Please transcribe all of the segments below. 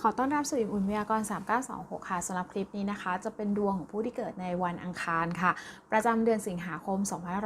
ขอต้อนรับสู่อิ่มอุ่นวิทยากร 3926 ค่ะสำหรับคลิปนี้นะคะ จะเป็นดวงของผู้ที่เกิดในวันอังคารค่ะ ประจำเดือนสิงหาคม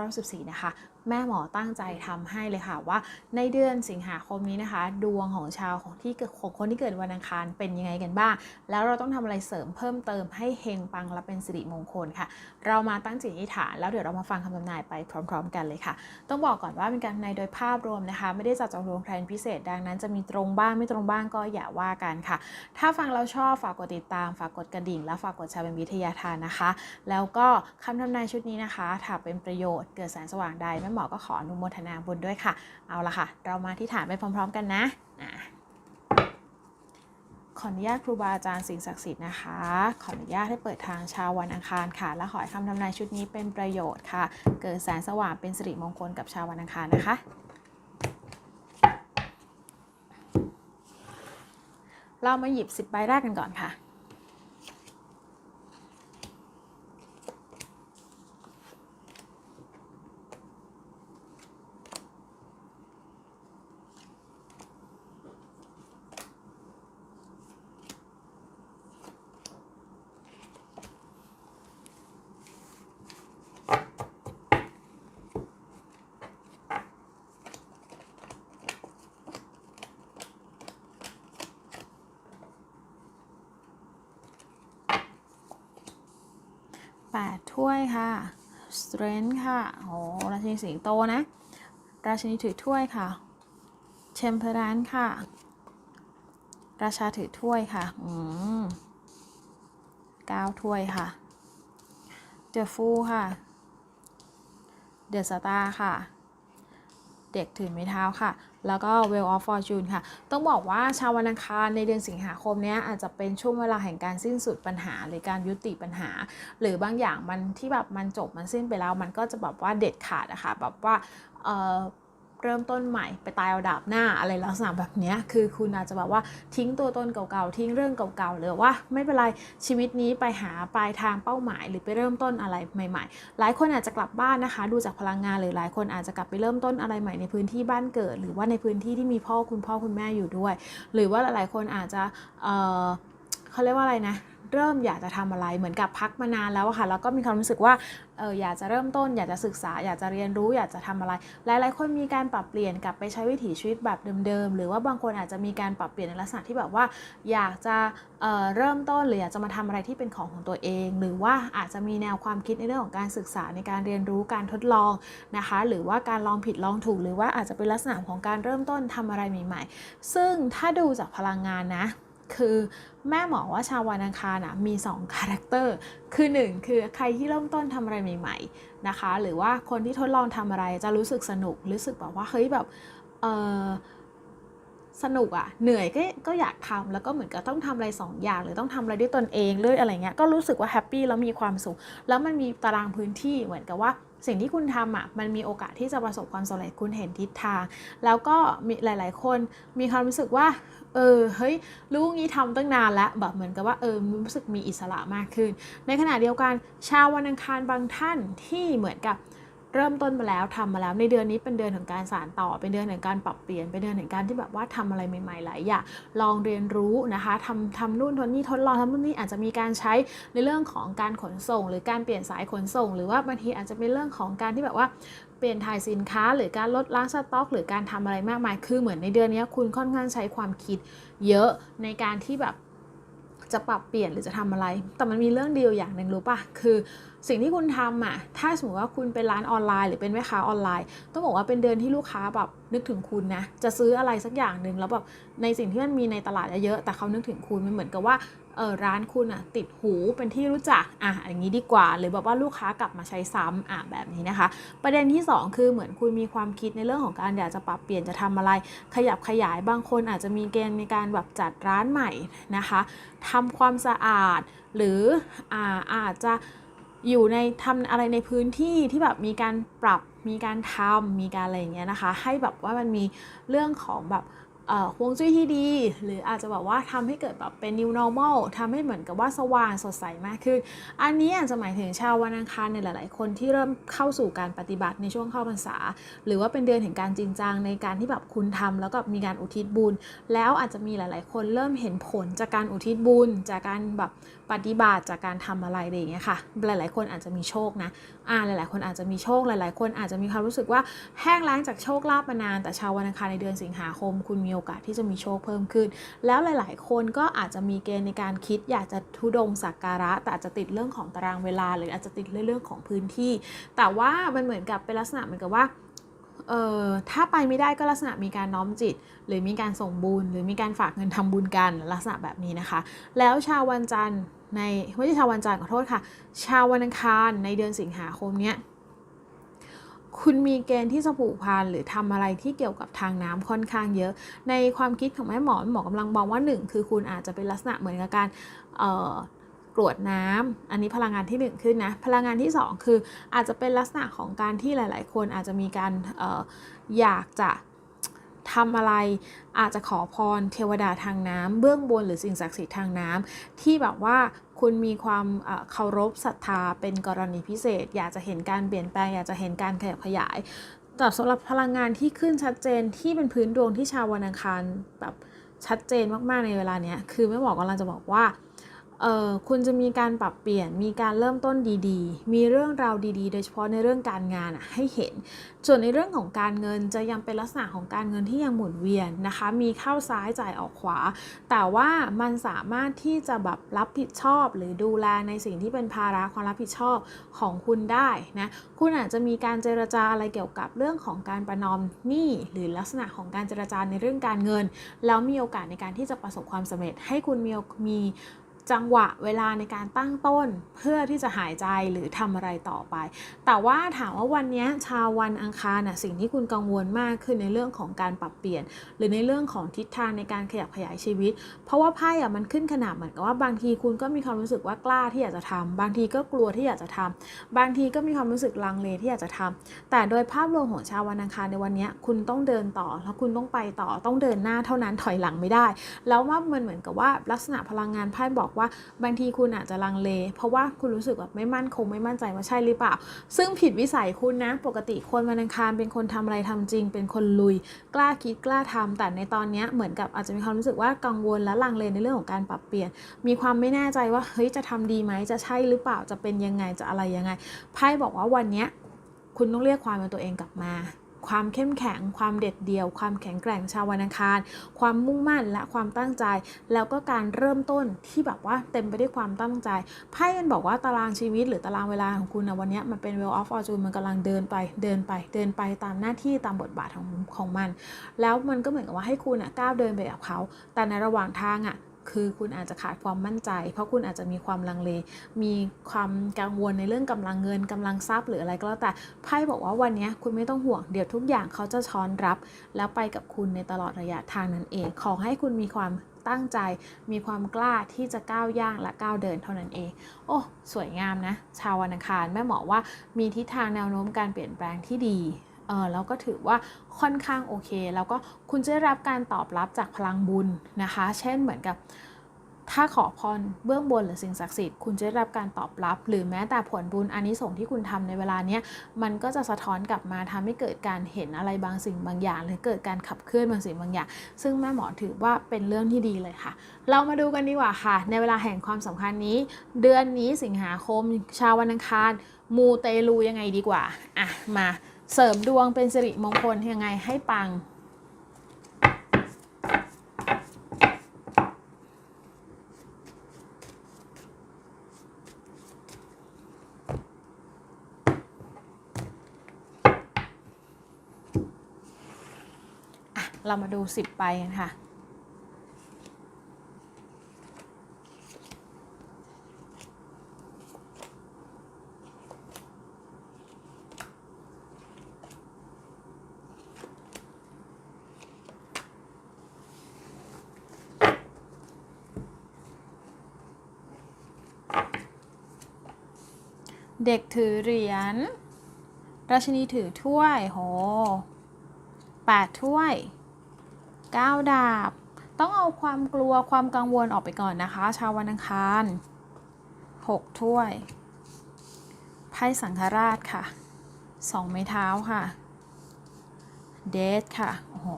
2514 นะคะ แม่หมอตั้งใจทำให้เลยค่ะว่า ในเดือนสิงหาคมนี้นะคะ ดวงของชาวของที่เกิดของคนที่เกิดวันอังคารเป็นยังไงกันบ้าง แล้วเราต้องทำอะไรเสริมเพิ่มเติมให้เฮงปังและเป็นสิริมงคลค่ะ เรามาตั้งจิตอธิษฐานแล้วเดี๋ยวเรามาฟังคำทำนายไปพร้อม ๆ กันเลยค่ะ ต้องบอกก่อนว่าเป็นการทำนายโดยภาพรวมนะคะ ไม่ได้จัดจองดวงใครเป็นพิเศษดังนั้นจะมีตรงบ้างไม่ตรงบ้างก็อย่าว่ากันค่ะ ถ้าฟังเราชอบฝากกดติดตามฝากกดกระดิ่ง และฝากกดแชร์เป็นวิทยาทานนะคะ แล้วก็คำทำนายชุดนี้นะคะถ้าเป็นประโยชน์เกิดแสงสว่างใดแม่หมอก็ขออนุโมทนาบุญด้วยค่ะ เอาละค่ะ เรามาที่ฐานไปพร้อม ๆ กันนะอะขออนุญาตครูบาอาจารย์สิ่งศักดิ์สิทธิ์นะคะ ขออนุญาตให้เปิดทางชาววันอังคารค่ะ และขอให้คำทำนายชุดนี้เป็นประโยชน์ค่ะ เกิดแสงสว่างเป็นสิริมงคลกับชาววันอังคารนะคะ เรามาหยิบ10ใบแรกกันก่อนค่ะ ถ้วยค่ะ strength ค่ะ โอ้ราชินีสิงโตนะ ราชินีถือถ้วยค่ะ temperance ค่ะ ราชาถือถ้วยค่ะ อืมกาวถ้วยค่ะ the fool ค่ะ the star ค่ะ เด็กถือไม้เท้าค่ะ แล้วก็ Well of Fortune ค่ะ ต้องบอกว่าชาววันอังคารในเดือนสิงหาคมนี้อาจจะเป็นช่วงเวลาแห่งการสิ้นสุดปัญหา หรือการยุติปัญหา หรือบางอย่างมันที่แบบมันจบมันสิ้นไปแล้ว มันก็จะแบบว่าเด็ดขาดอะค่ะแบบว่าเอ่อ เริ่มต้นใหม่ไปตายเอาดาบหน้าอะไรลักษณะแบบนี้คือคุณอาจจะแบบว่าทิ้งตัวตนเก่าๆทิ้งเรื่องเก่าๆหรือว่าไม่เป็นไรชีวิตนี้ไปหาปลายทางเป้าหมาย หรือไปเริ่มต้นอะไรใหม่ ๆ หลายคนอาจจะกลับบ้านนะคะ ดูจากพลังงานหรือหลายคนอาจจะกลับไปเริ่มต้นอะไรใหม่ในพื้นที่บ้านเกิด หรือว่าในพื้นที่ที่มีพ่อคุณพ่อคุณแม่อยู่ด้วย หรือว่าหลายๆคนอาจจะเเขาเรียกว่าอะไรนะ เริ่มอยากจะทำอะไรเหมือนกับพักมานานแล้วค่ะแล้วก็มีความรู้สึกว่าเอออยากจะเริ่มต้น อยากจะศึกษา อยากจะเรียนรู้ อยากจะทำอะไร หลาย ๆ คนมีการปรับเปลี่ยนกลับไปใช้วิถีชีวิตแบบเดิม ๆ หรือว่าบางคนอาจจะมีการปรับเปลี่ยนในลักษณะที่แบบว่า อยากจะเอ่อเริ่มต้นหรืออยากจะมาทำอะไรที่เป็นของของตัวเอง หรือว่าอาจจะมีแนวความคิดในเรื่องของการศึกษาในการเรียนรู้การทดลองนะคะ หรือว่าการลองผิดลองถูก หรือว่าอาจจะเป็นลักษณะของการเริ่มต้นทำอะไรใหม่ ๆ ซึ่งถ้าดูจากพลังงานนะ คือแม่หมอว่าชาววันอังคารนะมี2คาแรคเตอร์คือ1คือใครที่เริ่มต้นทำอะไรใหม่ๆนะคะ หรือว่าคนที่ทดลองทำอะไรจะรู้สึกสนุกรู้สึกแบบว่าเฮ้ยแบบเออสนุกอะเหนื่อยก็ก็อยากทำแล้วก็เหมือนกับต้องทำอะไรสองอย่าง หรือต้องทำอะไรด้วยตนเองเลยอะไรเงี้ยก็รู้สึกว่าแฮปปี้แล้วมีความสุข แล้วมันมีตารางพื้นที่เหมือนกับว่าสิ่งที่คุณทำอะมันมีโอกาสที่จะประสบความสำเร็จคุณเห็นทิศทาง แล้วก็มีหลาย ๆ คนมีความรู้สึกว่า เออเฮ้ยรู้งี้ทำตั้งนานแล้วแบบเหมือนกับว่าเออรู้สึกมีอิสระมากขึ้น ในขณะเดียวกันชาววันอังคารบางท่านที่เหมือนกับเริ่มต้นมาแล้วทำมาแล้วในเดือนนี้เป็นเดือนของการสานต่อ เป็นเดือนแห่งการปรับเปลี่ยนเป็นเดือนแห่งการที่แบบว่าทำอะไรใหม่ๆหลายอย่างลองเรียนรู้นะคะทำทำนู่นทำนี่ทดลองทำนู่นนี่อาจจะมีการใช้ในเรื่องของการขนส่ง หรือการเปลี่ยนสายขนส่ง หรือว่าบางทีอาจจะเป็นเรื่องของการที่แบบว่า ปลี่ยนถ่ายสินค้า หรือการลดล้างสต็อก หรือการทำอะไรมากมาย คือเหมือนในเดือนนี้คุณค่อนข้างใช้ความคิดเยอะในการที่แบบจะปรับเปลี่ยนหรือจะทำอะไร แต่มันมีเรื่องเดียวอย่างหนึ่งรู้ปะคือสิ่งที่คุณทำอะ ถ้าสมมติว่าคุณเป็นร้านออนไลน์หรือเป็นแม่ค้าออนไลน์ ต้องบอกว่าเป็นเดือนที่ลูกค้าแบบนึกถึงคุณนะ จะซื้ออะไรสักอย่างหนึ่งแล้วแบบในสิ่งที่มันมีในตลาดเยอะ แต่เขานึกถึงคุณมันเหมือนกับว่า เออร้านคุณอะติดหูเป็นที่รู้จักอะอย่างนี้ดีกว่าหรือแบบว่าลูกค้ากลับมาใช้ซ้ำอะแบบนี้นะคะ ประเด็นที่ 2 คือเหมือนคุณมีความคิดในเรื่องของการอยากจะปรับเปลี่ยนจะทำอะไร ขยับขยายบางคนอาจจะมีเกณฑ์ในการแบบจัดร้านใหม่นะคะทำความสะอาดหรืออาอาจจะอยู่ในทำอะไรในพื้นที่ที่แบบมีการปรับมีการทำมีการอะไรอย่างเงี้ยนะคะ ให้แบบว่ามันมีเรื่องของแบบ ฮวงจุ้ยที่ดี หรืออาจจะแบบว่าทำให้เกิดแบบเป็น new normal ทำให้เหมือนกับว่าสว่างสดใสมากขึ้น อันนี้อาจจะหมายถึงชาววันอังคารในหลาย ๆ คนที่เริ่มเข้าสู่การปฏิบัติในช่วงเข้าพรรษา หรือว่าเป็นเดือนแห่งการจริงจังในการที่แบบคุณทำแล้วก็มีการอุทิศบุญ แล้วอาจจะมีหลาย ๆ คนเริ่มเห็นผลจากการอุทิศบุญจากการแบบปฏิบัติจากการทำอะไรอะไรอย่างเงี้ยค่ะ หลาย ๆ คนอาจจะมีโชคนะ อ่า หลาย ๆ คนอาจจะมีโชค หลาย ๆ คนอาจจะมีความรู้สึกว่าแห้งแล้งจากโชคลาภมานาน แต่ชาววันอังคารในเดือนสิงหาคม คุณมีโอกาสที่จะมีโชคเพิ่มขึ้น แล้วหลาย ๆ คนก็อาจจะมีเกณฑ์ในการคิด อยากจะทุดงสักการะ แต่อาจจะติดเรื่องของตารางเวลา หรืออาจจะติดเรื่องของพื้นที่ แต่ว่ามันเหมือนกับเป็นลักษณะเหมือนกับว่า เอ่อถ้าไปไม่ได้ก็ลักษณะมีการน้อมจิต หรือมีการส่งบุญ หรือมีการฝากเงินทำบุญกันลักษณะแบบนี้นะคะ แล้วชาววันจันทร์ในไม่ใช่ชาววันจันทร์ขอโทษค่ะ ชาววันอังคารในเดือนสิงหาคมเนี้ยคุณมีเกณฑ์ที่จะผูกพันหรือทำอะไรที่เกี่ยวกับทางน้ำค่อนข้างเยอะ ในความคิดของแม่หมอแม่หมอกำลังมองว่าหนึ่งคือคุณอาจจะเป็นลักษณะเหมือนกับการเอ่อ กรวดน้ำอันนี้พลังงานที่หนึ่งขึ้นนะ พลังงานที่สองคืออาจจะเป็นลักษณะของการที่หลาย ๆ คนอาจจะมีการอออยากจะทำอะไรอาจจะขอพรเทวดาทางน้ำเบื้องบนหรือสิ่งศักดิ์สิทธิ์ทางน้ำที่แบบว่าคุณมีความเอ่อเคารพศรัทธาเป็นกรณีพิเศษ อยากจะเห็นการเปลี่ยนแปลง อยากจะเห็นการขยับขยายแต่สำหรับพลังงานที่ขึ้นชัดเจนที่เป็นพื้นดวงที่ชาววันอังคารแบบชัดเจนมาก ๆ ในเวลาเนี้ยคือแม่หมอกำลังจะบอกว่า เออคุณจะมีการปรับเปลี่ยน มีการเริ่มต้นดีๆ มีเรื่องราวดีๆ โดยเฉพาะในเรื่องการงานให้เห็น ส่วนในเรื่องของการเงินจะยังเป็นลักษณะของการเงินที่ยังหมุนเวียนนะคะ มีเข้าซ้ายจ่ายออกขวา แต่ว่ามันสามารถที่จะแบบรับผิดชอบ หรือดูแลในสิ่งที่เป็นภาระความรับผิดชอบของคุณได้นะ คุณอาจจะมีการเจรจาอะไรเกี่ยวกับเรื่องของการประนอมหนี้หรือลักษณะของการเจรจาในเรื่องการเงิน แล้วมีโอกาสในการที่จะประสบความสำเร็จให้คุณมีมี จังหวะเวลาในการตั้งต้นเพื่อที่จะหายใจหรือทำอะไรต่อไป แต่ว่าถามว่าวันนี้ชาววันอังคารน่ะสิ่งที่คุณกังวลมากคือในเรื่องของการปรับเปลี่ยน หรือในเรื่องของทิศทางในการขยับขยายชีวิต เพราะว่าไพ่อะมันขึ้นขนาดเหมือนกับว่าบางทีคุณก็มีความรู้สึกว่ากล้าที่อยากจะทำบางทีก็กลัวที่อยากจะทำบางทีก็มีความรู้สึกลังเลที่อยากจะทำแต่โดยภาพรวมของชาววันอังคารในวันนี้คุณต้องเดินต่อแล้วคุณต้องไปต่อต้องเดินหน้าเท่านั้นถอยหลังไม่ได้ แล้วว่ามันเหมือนกับว่าลักษณะพลังงานไพ่บอกว่าบางทีคุณอาจจะลังเล เพราะว่าคุณรู้สึกแบบไม่มั่นคงไม่มั่นใจว่าใช่หรือเปล่า ซึ่งผิดวิสัยคุณนะ ปกติคนวันอังคารเป็นคนทำอะไรทำจริง เป็นคนลุย กล้าคิดกล้าทำแต่ในตอนนี้เหมือนกับอาจจะมีความรู้สึกว่ากังวลและลังเลในเรื่องของการปรับเปลี่ยน มีความไม่แน่ใจว่าเฮ้ยจะทำดีไหมจะใช่หรือเปล่าจะเป็นยังไงจะอะไรยังไงไพ่บอกว่าวันนี้คุณต้องเรียกความเป็นตัวเองกลับมา ความเข้มแข็ง ความเด็ดเดี่ยว ความแข็งแกร่งชาววันอังคาร ความมุ่งมั่นและความตั้งใจ แล้วก็การเริ่มต้นที่แบบว่าเต็มไปด้วยความตั้งใจไพ่มันบอกว่าตารางชีวิตหรือตารางเวลาของคุณนะวันนี้มันเป็น Wheel of Fortune มันกำลังเดินไปเดินไปเดินไปตามหน้าที่ตามบทบาทของของมัน แล้วมันก็เหมือนกับว่าให้คุณอะก้าวเดินไปกับเขา แต่ในระหว่างทางอะ คือคุณอาจจะขาดความมั่นใจ เพราะคุณอาจจะมีความลังเล มีความกังวลในเรื่องกำลังเงินกำลังทรัพย์หรืออะไรก็แล้วแต่ไพ่บอกว่าวันนี้คุณไม่ต้องห่วงเดี๋ยวทุกอย่างเขาจะช้อนรับ แล้วไปกับคุณในตลอดระยะทางนั้นเอง ขอให้คุณมีความตั้งใจมีความกล้าที่จะก้าวย่างและก้าวเดินเท่านั้นเอง โอ้สวยงามนะ ชาววันอังคารแม่หมอว่ามีทิศทางแนวโน้มการเปลี่ยนแปลงที่ดี เออแล้วก็ถือว่าค่อนข้างโอเค แล้วก็คุณจะได้รับการตอบรับจากพลังบุญนะคะ เช่นเหมือนกับถ้าขอพรเบื้องบนหรือสิ่งศักดิ์สิทธิ์คุณจะได้รับการตอบรับ หรือแม้แต่ผลบุญอันนี้ส่งที่คุณทำในเวลาเนี้ยมันก็จะสะท้อนกลับมาทำให้เกิดการเห็นอะไรบางสิ่งบางอย่าง หรือเกิดการขับเคลื่อนบางสิ่งบางอย่าง ซึ่งแม่หมอถือว่าเป็นเรื่องที่ดีเลยค่ะ เรามาดูกันดีกว่าค่ะ ในเวลาแห่งความสำคัญนี้ เดือนนี้สิงหาคมชาววันอังคารมูเตลูยังไงดีกว่าอะมา เสริมดวงเป็นสิริมงคลยังไงให้ปังอะเรามาดู10ไปกันค่ะ เด็กถือเหรียญ ราชินีถือถ้วย โหแปดถ้วย9ดาบ ต้องเอาความกลัวความกังวลออกไปก่อนนะคะ ชาววันอังคาร6ถ้วย ไพ่สังฆราชค่ะ2ไม้เท้าค่ะ เดทค่ะ โอ้โห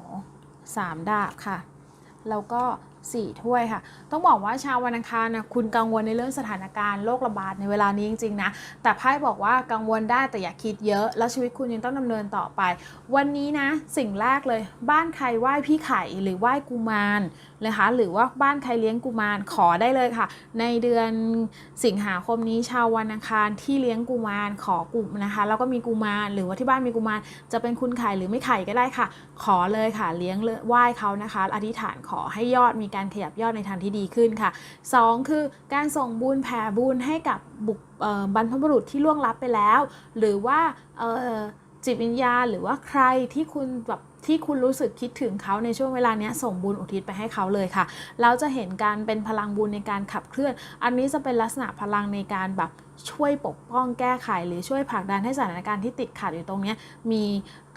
สามดาบค่ะ แล้วก็ 4 ถ้วยค่ะ ต้องบอกว่าชาววันอังคารนะคุณกังวลในเรื่องสถานการณ์โรคระบาดในเวลานี้จริงๆนะ แต่ไพ่บอกว่ากังวลได้แต่อย่าคิดเยอะ แล้วชีวิตคุณยังต้องดำเนินต่อไป วันนี้นะ สิ่งแรกเลย บ้านใครไหว้พี่ไข่หรือไหว้กุมารนะคะหรือว่าบ้านใครเลี้ยงกุมารขอได้เลยค่ะ ในเดือนสิงหาคมนี้ชาววันอังคารที่เลี้ยงกุมารขอกุมนะคะ แล้วก็มีกุมารหรือว่าที่บ้านมีกุมารจะเป็นคุณไข่หรือไม่ไข่ก็ได้ค่ะ ขอเลยค่ะ เลี้ยงไหว้เขานะคะ อธิษฐานขอให้ยอดมีการขยับยอดในทางที่ดีขึ้นค่ะ 2 คือการส่งบุญแผ่บุญให้กับบุคบรรพบุรุษที่ล่วงลับไปแล้ว หรือว่าจิตวิญญาณหรือว่าใครที่คุณแบบ ที่คุณรู้สึกคิดถึงเขาในช่วงเวลาเนี้ยส่งบุญอุทิศไปให้เขาเลยค่ะแล้วจะเห็นการเป็นพลังบุญในการขับเคลื่อน อันนี้จะเป็นลักษณะพลังในการแบบช่วยปกป้องแก้ไข หรือช่วยผลักดันให้สถานการณ์ที่ติดขัดอยู่ตรงเนี้ยมี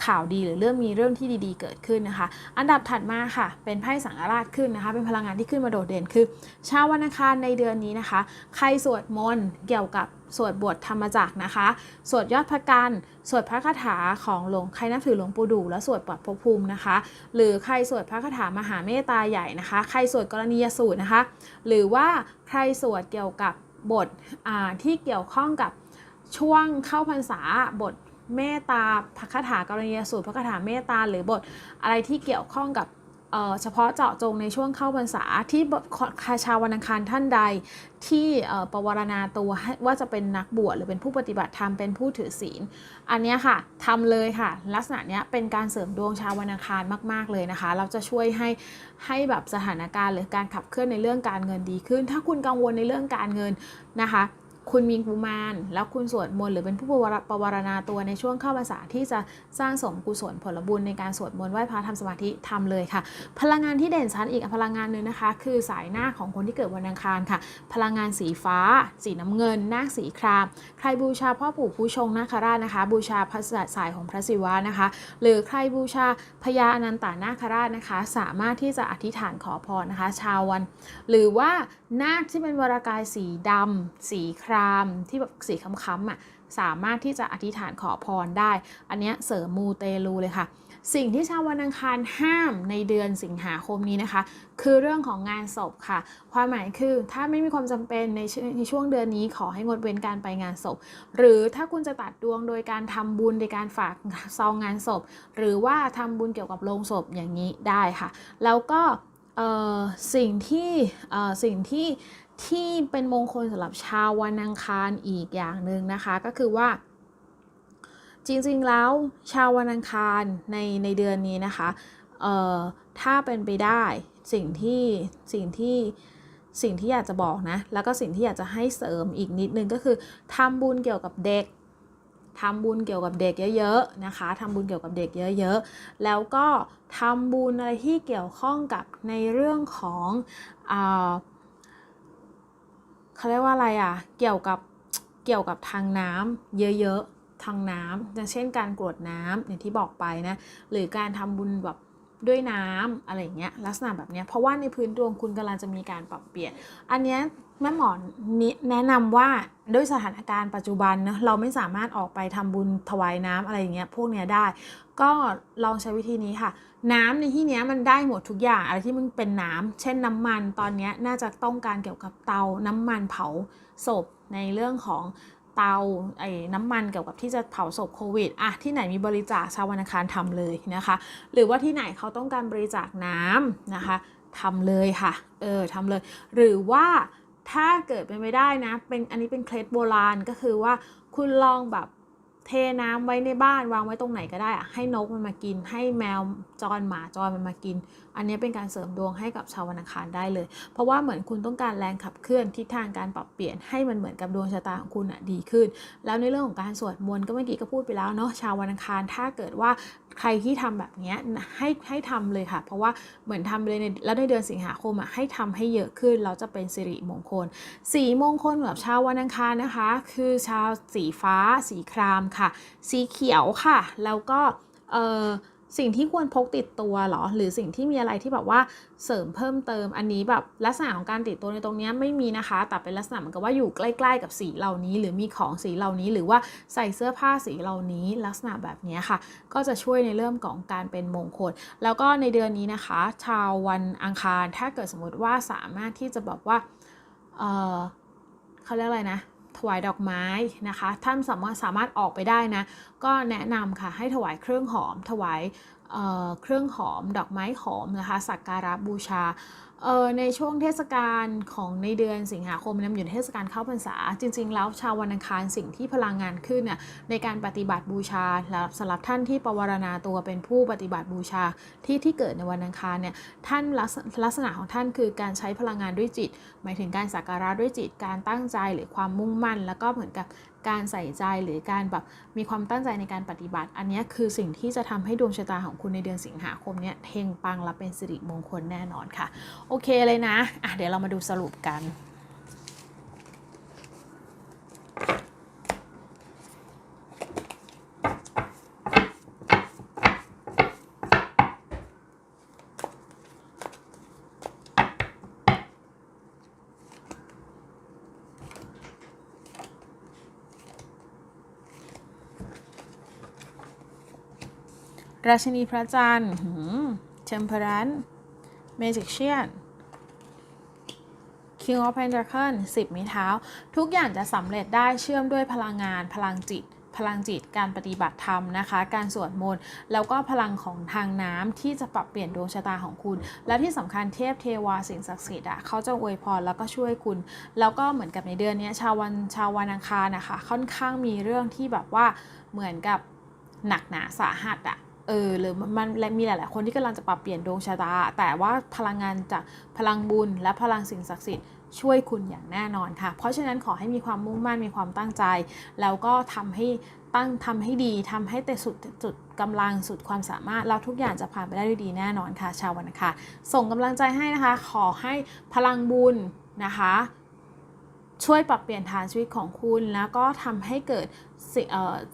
ข่าวดีหรือเรื่องมีเรื่องที่ดีๆ เกิดขึ้นนะคะ อันดับถัดมาค่ะ เป็นไพ่สังฆราชขึ้นนะคะ เป็นพลังงานที่ขึ้นมาโดดเด่นคือชาววันอังคารในเดือนนี้นะคะ ใครสวดมนต์เกี่ยวกับ สวดบทธรรมจักรนะคะ สวดยอดพระกัน สวดพระคาถาของหลวงใครนับถือหลวงปู่ดูและสวดปลอดภพภูมินะคะ หรือใครสวดพระคาถามหาเมตตาใหญ่นะคะ ใครสวดกรณียสูตรนะคะ หรือว่าใครสวดเกี่ยวกับบทที่เกี่ยวข้องกับช่วงเข้าพรรษาบทเมตตาพระคาถากรณียสูตรพระคาถาเมตตาหรือบทอะไรที่เกี่ยวข้องกับ เฉพาะเจาะจงในช่วงเข้าพรรษาที่คาชาววันอังคารท่านใดที่ประวรณาตัวให้ว่าจะเป็นนักบวชหรือเป็นผู้ปฏิบัติธรรมเป็นผู้ถือศีล อันนี้ค่ะทำเลยค่ะ ลักษณะนี้เป็นการเสริมดวงชาววันอังคารมาก ๆ เลยนะคะ เราจะช่วยให้ให้แบบสถานการณ์หรือการขับเคลื่อนในเรื่องการเงินดีขึ้น ถ้าคุณกังวลในเรื่องการเงินนะคะ คุณมีกุมารแล้วคุณสวดมนต์หรือเป็นผู้ประวรประวรณาตัวในช่วงเข้าพรรษาที่จะสร้างสมกุศลผลบุญในการสวดมนต์ไหว้พระทำสมาธิทำเลยค่ะ พลังงานที่เด่นชัดอีกพลังงานหนึ่งนะคะ คือสายหน้าของคนที่เกิดวันอังคารค่ะ พลังงานสีฟ้า สีน้ำเงินนาคสีคราม ใครบูชาพ่อปู่ผู้ชงนาคราชนะคะ บูชาพระสายของพระศิวะนะคะ หรือใครบูชาพญาอนันตานาคราชนะคะ สามารถที่จะอธิษฐานขอพรนะคะ ชาววัน หรือว่านาคที่เป็นวรากายสีดำสีครามที่แบบสีค้ำๆอะสามารถที่จะอธิษฐานขอพรได้ อันเนี้ยเสริมมูเตลูเลยค่ะ สิ่งที่ชาววันอังคารห้ามในเดือนสิงหาคมนี้นะคะ คือเรื่องของงานศพค่ะ ความหมายคือถ้าไม่มีความจำเป็นในชในช่วงเดือนนี้ขอให้งดเว้นการไปงานศพ หรือถ้าคุณจะตัดดวงโดยการทำบุญในการฝากซองงานศพ หรือว่าทำบุญเกี่ยวกับโลงศพอย่างนี้ได้ค่ะ แล้วก็สิ่งที่สิ่งที่ ที่เป็นมงคลสำหรับชาววันอังคารอีกอย่างหนึ่งนะคะ ก็คือว่า จริงๆแล้วชาววันอังคารในในเดือนนี้นะคะเอ่อถ้าเป็นไปได้สิ่งที่สิ่งที่สิ่งที่อยากจะบอกนะ แล้วก็สิ่งที่อยากจะให้เสริมอีกนิดนึงก็คือทำบุญเกี่ยวกับเด็กทำบุญเกี่ยวกับเด็กเยอะๆนะคะทำบุญเกี่ยวกับเด็กเยอะๆ แล้วก็ทำบุญอะไรที่เกี่ยวข้องกับในเรื่องของอา เขาเรียกว่าอะไรอะ เกี่ยวกับเกี่ยวกับทางน้ำเยอะๆทางน้ำอย่างเช่นการกรวดน้ำอย่างที่บอกไปนะ หรือการทำบุญแบบ ด้วยน้ำอะไรอย่างเงี้ยลักษณะแบบเนี้ยเพราะว่าในพื้นดวงคุณกำลังจะมีการปรับเปลี่ยน อันเนี้ยแม่หมอนิแนะนำว่าด้วยสถานการณ์ปัจจุบันนะเราไม่สามารถออกไปทำบุญถวายน้ำอะไรอย่างเงี้ยพวกเนี้ยได้ ก็ลองใช้วิธีนี้ค่ะ น้ำในที่เนี้ยมันได้หมดทุกอย่างอะไรที่มันเป็นน้ำเช่นน้ำมันตอนเนี้ยน่าจะต้องการเกี่ยวกับเตาน้ำมันเผาศพในเรื่องของ เตาไอ้น้ำมันเกี่ยวกับที่จะเผาศพโควิดอะที่ไหนมีบริจาคชาววันอังคารทำเลยนะคะ หรือว่าที่ไหนเขาต้องการบริจาคน้ำนะคะทำเลยค่ะเออทำเลย หรือว่าถ้าเกิดเป็นไม่ได้นะเป็นอันนี้เป็นเคล็ดโบราณก็คือว่าคุณลองแบบเทน้ำไว้ในบ้านวางไว้ตรงไหนก็ได้อะให้นกมันมากิน ให้แมวจรหมาจรมันมากินอันนี้เป็นการเสริมดวงให้กับชาววันอังคารได้เลย เพราะว่าเหมือนคุณต้องการแรงขับเคลื่อนทิศทางการปรับเปลี่ยนให้มันเหมือนกับดวงชะตาของคุณอะดีขึ้น แล้วในเรื่องของการสวดมนต์ก็เมื่อกี้ก็พูดไปแล้วเนาะชาววันอังคารถ้าเกิดว่าใครที่ทำแบบเนี้ยให้ให้ทำเลยค่ะ เพราะว่าเหมือนทำเลยในแล้วในเดือนสิงหาคมอะให้ทำให้เยอะขึ้นเราจะเป็นสิริมงคล สีมงคลแบบชาววันอังคารนะคะ คือชาวสีฟ้า สีครามค่ะ สีเขียวค่ะ แล้วก็เออ สิ่งที่ควรพกติดตัวหรอ หรือสิ่งที่มีอะไรที่แบบว่าเสริมเพิ่มเติมอันนี้แบบลักษณะของการติดตัวในตรงนี้ไม่มีนะคะ แต่เป็นลักษณะเหมือนกับว่าอยู่ใกล้ ๆ กับสีเหล่านี้ หรือมีของสีเหล่านี้ หรือว่าใส่เสื้อผ้าสีเหล่านี้ ลักษณะแบบนี้ค่ะ ก็จะช่วยในเรื่องของการเป็นมงคล แล้วก็ในเดือนนี้นะคะ ชาววันอังคารถ้าเกิดสมมติว่าสามารถที่จะแบบว่าเออเขาเรียกอะไรนะ ถวายดอกไม้นะคะ ท่านสามารถสามารถออกไปได้นะ ก็แนะนำค่ะให้ถวายเครื่องหอม ถวาย เเครื่องหอมดอกไม้หอมนะคะสักการะบูชาในช่วงเทศกาลของในเดือนสิงหาคมนำอยู่ในเทศกาลเข้าพรรษา จริง ๆ แล้วชาววันอังคารสิ่งที่พลังงานขึ้นน่ะในการปฏิบัติบูชาแล้วสำหรับท่านที่ปวารณาตัวเป็นผู้ปฏิบัติบูชาที่ที่เกิดในวันอังคารเนี่ยท่านลักษณะของท่านคือการใช้พลังงานด้วยจิต หมายถึงการสักการะด้วยจิตการตั้งใจหรือความมุ่งมั่น แล้วก็เหมือนกับ การใส่ใจหรือการแบบมีความตั้งใจในการปฏิบัติ อันนี้คือสิ่งที่จะทำให้ดวงชะตาของคุณในเดือนสิงหาคมเนี่ยเฮงปังและเป็นสิริมงคลแน่นอนค่ะ โอเคเลยนะอะเดี๋ยวเรามาดูสรุปกัน ราชินีพระจันทร์เทมเพอรันเมจิกเชียน King of Pentacles 10ไม้เท้า ทุกอย่างจะสำเร็จได้เชื่อมด้วยพลังงาน พลังจิต พลังจิต การปฏิบัติธรรมนะคะ การสวดมนต์ แล้วก็พลังของทางน้ำที่จะปรับเปลี่ยนดวงชะตาของคุณ และที่สำคัญเทพเทวาสิ่งศักดิ์สิทธิ์อะเขาจะอวยพรแล้วก็ช่วยคุณ แล้วก็เหมือนกับในเดือนนี้ชาววันชาววันอังคารนะคะ ค่อนข้างมีเรื่องที่แบบว่าเหมือนกับหนักหนาสาหัสอะ เออหรือมันมีหลาย ๆ คนที่กำลังจะปรับเปลี่ยนดวงชะตา แต่ว่าพลังงานจากพลังบุญและพลังสิ่งศักดิ์สิทธิ์ช่วยคุณอย่างแน่นอนค่ะ เพราะฉะนั้นขอให้มีความมุ่งมั่นมีความตั้งใจ แล้วก็ทำให้ตั้งทำให้ดีทำให้แต่สุดจุดกำลังสุดความสามารถแล้วทุกอย่างจะผ่านไปได้ด้วยดีแน่นอนค่ะ ชาววันอังคารส่งกำลังใจให้นะคะ ขอให้พลังบุญนะคะ ช่วยปรับเปลี่ยนฐานชีวิตของคุณ แล้วก็ทำให้เกิด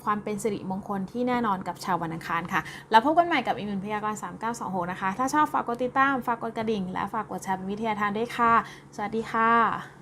ความเป็นสิริมงคลที่แน่นอนกับชาววันอังคารค่ะ แล้วพบกันใหม่กับอีกหนึ่งพยากรณ์3926 นะคะ ถ้าชอบฝากกดติดตาม ฝากกดกระดิ่ง และฝากกดแชร์เป็นวิทยาทานด้วยค่ะ สวัสดีค่ะ